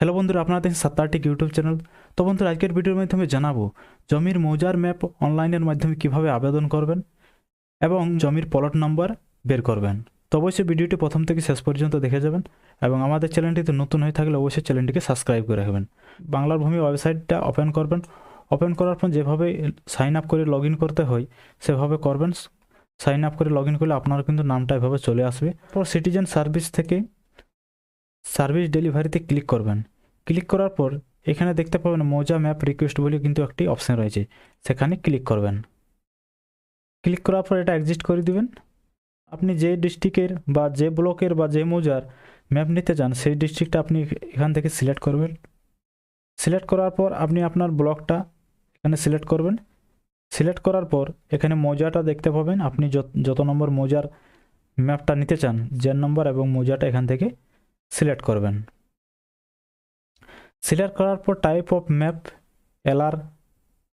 Hello বন্ধুরা, আপনারা দেখছেন সাত্তারটিক ইউটিউব চ্যানেল। তো বন্ধুরা, আজকের ভিডিওর মাধ্যমে জানাব, জমির মৌজার ম্যাপ অনলাইনের মাধ্যমে কীভাবে আবেদন করবেন এবং জমির প্লট নাম্বার বের করবেন। তো অবশ্যই ভিডিওটি প্রথম থেকে শেষ পর্যন্ত দেখে যাবেন এবং আমাদের চ্যানেলটিতে নতুন হয়ে থাকলে অবশ্যই চ্যানেলটিকে সাবস্ক্রাইব করে রাখবেন। বাংলার ভূমি ওয়েবসাইটটা ওপেন করবেন। ওপেন করার পর যেভাবে সাইন আপ করে লগ করতে হয়, সেভাবে করবেন। সাইন আপ করে লগ করলে আপনার কিন্তু নামটা এভাবে চলে আসবে। পর সিটিজেন সার্ভিস থেকে সার্ভিস ডেলিভারিতে ক্লিক করবেন। ক্লিক করার পর এখানে দেখতে পাবেন মোজা ম্যাপ রিকোয়েস্ট বলে কিন্তু একটি অপশন রয়েছে। সেখানে ক্লিক করবেন। ক্লিক করার পর এটা এক্সিস্ট করে দিবেন। আপনি যে ডিস্ট্রিক্টের বা যে ব্লকের বা যে মৌজার ম্যাপ নিতে চান, সেই ডিস্ট্রিক্টটা আপনি এখান থেকে সিলেক্ট করবেন। সিলেক্ট করার পর আপনি আপনার ব্লকটা এখানে সিলেক্ট করবেন। সিলেক্ট করার পর এখানে মৌজাটা দেখতে পাবেন। আপনি যত- যত নম্বর মৌজার ম্যাপটা নিতে চান জেন নম্বর এবং মৌজাটা এখান থেকে সিলেক্ট করবেন। সিলেক্ট করার পর টাইপ অফ ম্যাপ এলআর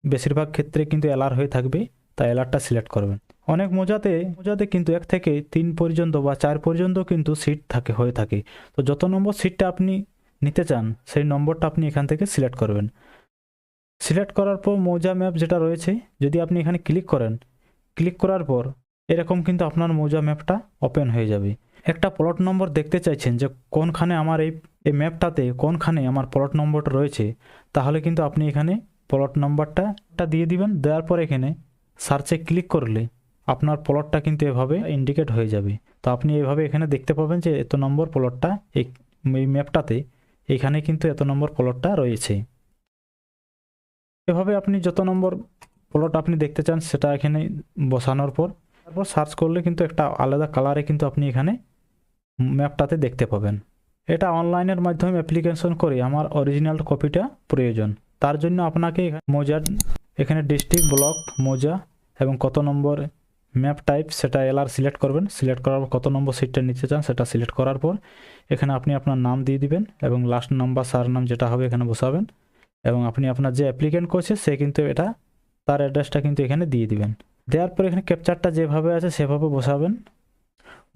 বেশিরভাগ ক্ষেত্রে কিন্তু এলআর হয়ে থাকবে, তাই এলআরটা সিলেক্ট করবেন। অনেক মোজাতে মোজাতে কিন্তু এক থেকে তিন পর্যন্ত বা চার পর্যন্ত কিন্তু সিট থাকে, হয়ে থাকে। তো যত নম্বর সিটটা আপনি নিতে চান, সেই নম্বরটা আপনি এখান থেকে সিলেক্ট করবেন। সিলেক্ট করার পর মৌজা ম্যাপ যেটা রয়েছে, যদি আপনি এখানে ক্লিক করেন ক্লিক করার পর এরকম কিন্তু আপনার মৌজা ম্যাপটা ওপেন হয়ে যাবে। একটা প্লট নম্বর দেখতে চাইছেন যে কোনখানে আমার এই এই ম্যাপটাতে কোনখানে আমার প্লট নম্বরটা রয়েছে, তাহলে কিন্তু আপনি এখানে প্লট নম্বরটাটা দিয়ে দিবেন, দেওয়ার পর এখানে সার্চে ক্লিক করলে আপনার প্লটটা কিন্তু এভাবে ইন্ডিকেট হয়ে যাবে। তো আপনি এভাবে এখানে দেখতে পাবেন যে এত নম্বর প্লটটা এই এই ম্যাপটাতে এখানে কিন্তু এত নম্বর প্লটটা রয়েছে। এভাবে আপনি যত নম্বর প্লট আপনি দেখতে চান সেটা এখানে বসানোর পর, তারপর সার্চ করলে কিন্তু একটা আলাদা কালারে কিন্তু আপনি এখানে ম্যাপটাতে দেখতে পাবেন। এটা অনলাইনের মাধ্যমে অ্যাপ্লিকেশন করে আমার অরিজিনাল কপিটা প্রয়োজন। তার জন্য আপনাকে মোজার এখানে ডিস্ট্রিক্ট ব্লক মোজা এবং কত নম্বর ম্যাপ টাইপ সেটা এলআর সিলেক্ট করবেন। সিলেক্ট করার পর কত নম্বর সিটটা নিতে চান সেটা সিলেক্ট করার পর এখানে আপনি আপনার নাম দিয়ে দিবেন এবং লাস্ট নাম্বার সার নাম যেটা হবে এখানে বসাবেন এবং আপনি আপনার যে অ্যাপ্লিকেন্ট করছে সে কিন্তু এটা তার অ্যাড্রেসটা কিন্তু এখানে দিয়ে দিবেন। দেওয়ার পর এখানে ক্যাপচারটা যেভাবে আছে সেভাবে বসাবেন।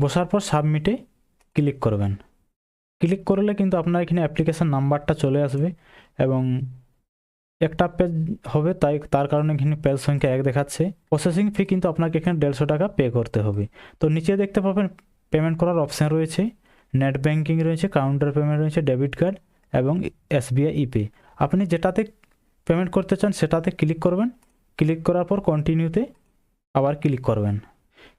বসার পর সাবমিটে ক্লিক করবেন। ক্লিক করলে কিন্তু আপনার এখানে অ্যাপ্লিকেশান নাম্বারটা চলে আসবে এবং একটা পেজ হবে, তাই তার কারণে এখানে পেজ সংখ্যা এক দেখাচ্ছে। প্রসেসিং ফি কিন্তু আপনাকে এখানে দেড়শো টাকা পে করতে হবে। তো নিচে দেখতে পাবেন পেমেন্ট করার অপশান রয়েছে। নেট ব্যাঙ্কিং রয়েছে কাউন্টার পেমেন্ট রয়েছে ডেবিট কার্ড এবং এসবিআই ইপে আপনি যেটাতে পেমেন্ট করতে চান সেটাতে ক্লিক করবেন। ক্লিক করার পর কন্টিনিউতে আবার ক্লিক করবেন।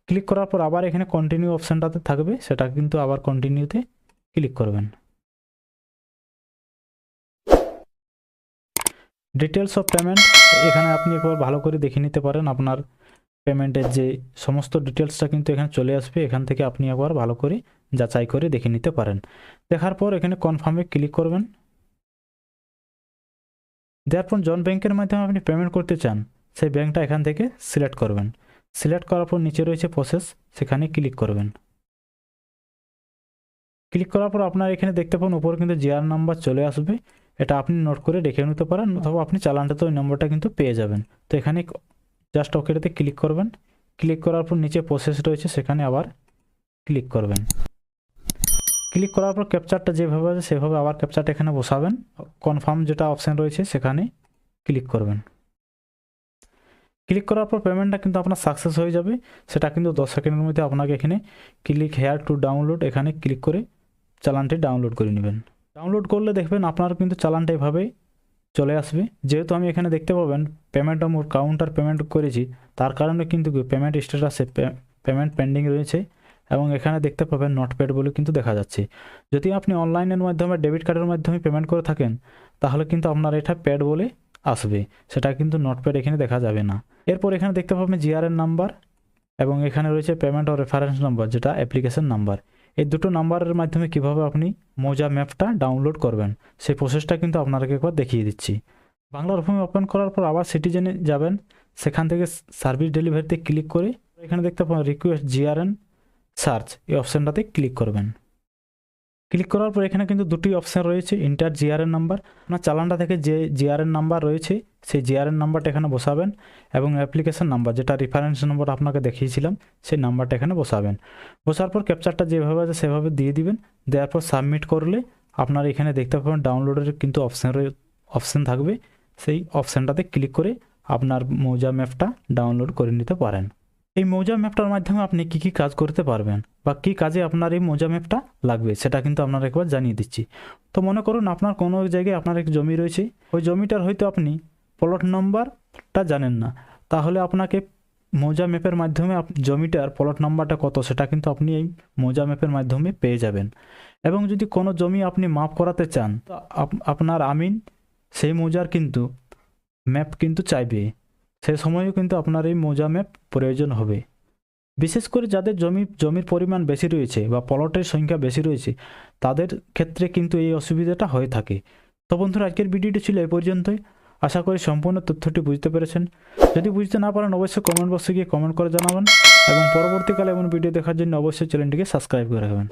ক্লিক করার পর আবার এখানে কন্টিনিউ অপশানটাতে থাকবে, সেটা কিন্তু আবার কন্টিনিউতে ক্লিক করবেন। ডিটেলস অফ পেমেন্ট এখানে আপনি একবার ভালো করে দেখে নিতে পারেন আপনার পেমেন্টের যে সমস্ত ডিটেলসটা কিন্তু এখানে চলে আসবে, এখান থেকে আপনি একবার ভালো করে যাচাই করে দেখে নিতে পারেন। দেখার পর এখানে কনফার্মে ক্লিক করবেন। দেওয়ার পর জন ব্যাংকের মাধ্যমে আপনি পেমেন্ট করতে চান, সেই ব্যাংকটা এখান থেকে সিলেক্ট করবেন। সিলেক্ট করার পর নিচে রয়েছে প্রসেস সেখানে ক্লিক করবেন। ক্লিক করার পর আপনার এখানে দেখতে পাবেন উপরে কিন্তু জিআর নাম্বার চলে আসবে। এটা আপনি নোট করে রেখে নিতে পারেন, অথবা আপনি চালানটাতে ওই নম্বরটা কিন্তু পেয়ে যাবেন। তো এখানে জাস্ট ওকেটাতে ক্লিক করবেন। ক্লিক করার পর নিচে প্রসেস রয়েছে, সেখানে আবার ক্লিক করবেন। ক্লিক করার পর ক্যাপচারটা যেভাবে আছে, সেভাবে আবার ক্যাপচারটা এখানে বসাবেন। কনফার্ম যেটা অপশান রয়েছে, সেখানে ক্লিক করবেন। ক্লিক করার পর পেমেন্টটা কিন্তু আপনার সাকসেস হয়ে যাবে। সেটা কিন্তু দশ সেকেন্ডের মধ্যে আপনাকে এখানে ক্লিক হেয়ার টু ডাউনলোড এখানে ক্লিক করে চালানটি ডাউনলোড করে নেবেন। ডাউনলোড করলে দেখবেন আপনার কিন্তু চালানটা এভাবে চলে আসবে। যেহেতু আমি এখানে দেখতে পাবেন পেমেন্ট আমার কাউন্টার পেমেন্ট করেছি, তার কারণে কিন্তু পেমেন্ট স্ট্যাটাসে পেমেন্ট পেন্ডিং রয়েছে এবং এখানে দেখতে পাবেন নট পেড বলে কিন্তু দেখা যাচ্ছে। যদি আপনি অনলাইনের মাধ্যমে ডেবিট কার্ডের মাধ্যমে পেমেন্ট করে থাকেন, তাহলে কিন্তু আপনার এটা প্যাড বলে আসবে। সেটা কিন্তু নট পেড এখানে দেখা যাবে না। এরপর এখানে দেখতে পাবেন জিআরএন নাম্বার এবং এখানে রয়েছে পেমেন্ট ও রেফারেন্স নাম্বার যেটা অ্যাপ্লিকেশন নাম্বার এই দুটো নাম্বারের মাধ্যমে কীভাবে আপনি মোজা ম্যাপটা ডাউনলোড করবেন, সেই প্রসেসটা কিন্তু আপনাকে একবার দেখিয়ে দিচ্ছি। বাংলার ভূমি ওপেন করার পর আবার সিটিজেনে যাবেন। সেখান থেকে সার্ভিস ডেলিভারিতে ক্লিক করে এখানে দেখতে পাবেন রিকোয়েস্ট জিআরএন সার্চ এই অপশানটাতে ক্লিক করবেন। ক্লিক করার পর এখানে কিন্তু দুটি অপশান রয়েছে ইন্টার জিআরএন নাম্বার আপনার চালানটা থেকে যে জিআরএন নাম্বার রয়েছে, সেই জিআরএন নাম্বারটা এখানে বসাবেন এবং অ্যাপ্লিকেশন নাম্বার যেটা রেফারেন্স নম্বর আপনাকে দেখিয়েছিলাম, সেই নাম্বারটা এখানে বসাবেন। বসার পর ক্যাপচারটা যেভাবে আছে সেভাবে দিয়ে দিবেন। দেওয়ার পর সাবমিট করলে আপনার এখানে দেখতে পাবেন ডাউনলোডের কিন্তু অপশান অপশান থাকবে। সেই অপশানটাতে ক্লিক করে আপনার মৌজা ম্যাপটা ডাউনলোড করে নিতে পারেন। এই মৌজা ম্যাপটার মাধ্যমে আপনি কী কী কাজ করতে পারবেন বা কী কাজে আপনার এই মৌজা ম্যাপটা লাগবে, সেটা কিন্তু আপনার একবার জানিয়ে দিচ্ছি। তো মনে করুন আপনার কোনো জায়গায় আপনার এক জমি রয়েছে, ওই জমিটার হয়তো আপনি প্লট নাম্বারটা জানেন না। তাহলে আপনাকে মৌজা ম্যাপের মাধ্যমে জমিটার প্লট নাম্বারটা কত, সেটা কিন্তু আপনি এই মৌজা ম্যাপের মাধ্যমে পেয়ে যাবেন। এবং যদি কোনো জমি আপনি মাপ করাতে চান আপ- আপনার আমিন সেই মৌজার কিন্তু ম্যাপ কিন্তু চাইবে। সে সময়ও কিন্তু আপনার এই মৌজা ম্যাপ প্রয়োজন হবে। বিশেষ করে যাদের জমি, জমির পরিমাণ বেশি রয়েছে বা প্লটের সংখ্যা বেশি রয়েছে, তাদের ক্ষেত্রে কিন্তু এই অসুবিধাটা হয়ে থাকে। তো বন্ধুরা, আজকের ভিডিওটি ছিল এই পর্যন্তই। আশা করি সম্পূর্ণ তথ্যটি বুঝতে পেরেছেন। যদি বুঝতে না পারেন, অবশ্যই কমেন্ট বক্সে গিয়ে কমেন্ট করে জানাবেন এবং পরবর্তীকালে এমন ভিডিও দেখার জন্য অবশ্যই চ্যানেলটিকে সাবস্ক্রাইব করে রাখবেন।